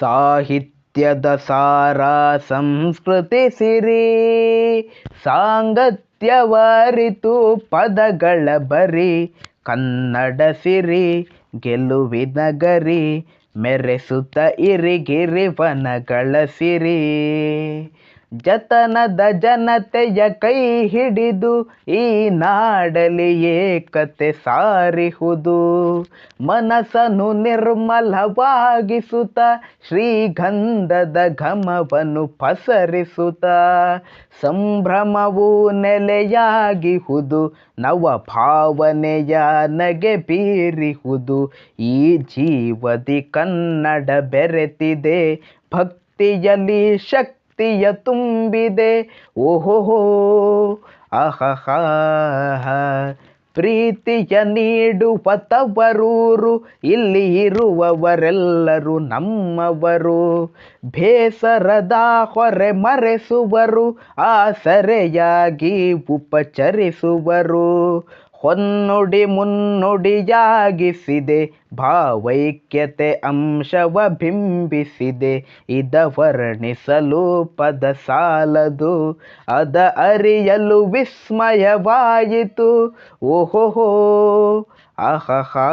ಸಾಹಿತ್ಯದ ಸಾರ ಸಂಸ್ಕೃತಿ ಸಿರಿ ಸಾಂಗತ್ಯವರಿತು ಪದಗಳ ಬರಿ. ಕನ್ನಡ ಸಿರಿ ಗೆಲುವಿನ ಗರಿ. ಮೆರೆಸುತ್ತ ಇರಿಗಿರಿವನಗಳ ಸಿರಿ. ಜತನದ ಜನತೆಯ ಕೈ ಹಿಡಿದು ಈ ನಾಡಲಿ ಏಕತೆ ಸಾರಿಹುದು. ಮನಸ್ಸನ್ನು ನಿರ್ಮಲವಾಗಿಸುತ್ತ ಶ್ರೀಗಂಧದ ಘಮವನ್ನು ಪಸರಿಸುತ್ತ. ಸಂಭ್ರಮವು ನೆಲೆಯಾಗಿಹುದು ನವ ಭಾವನೆಯ ನಗೆ ಬೀರಿಹುದು. ಈ ಜೀವದಿ ಕನ್ನಡ ಬೆರೆತಿದೆ, ಭಕ್ತಿಯಲ್ಲಿ ಶಕ್ತಿಯ ತುಂಬಿದೆ. ಓಹೋ ಅಹಹ ಪ್ರೀತಿಯ ನೀಡುವ ತವರೂರು, ಇಲ್ಲಿ ಇರುವವರೆಲ್ಲರೂ ನಮ್ಮವರು. ಬೇಸರದ ಹೊರೆ ಮರೆಸುವರು, ಆಸರೆಯಾಗಿ ಉಪಚರಿಸುವರು. ಹೊನ್ನುಡಿ ಮುನ್ನುಡಿಯಾಗಿಸಿದೆ ಭಾವೈಕ್ಯತೆ ಅಂಶವ ಬಿಂಬಿಸಿದೆ. ಇದ ವರ್ಣಿಸಲು ಪದ ಸಾಲದು ಅದ ಅರಿಯಲು ವಿಸ್ಮಯವಾಯಿತು. ಓಹೋ ಆಹಾ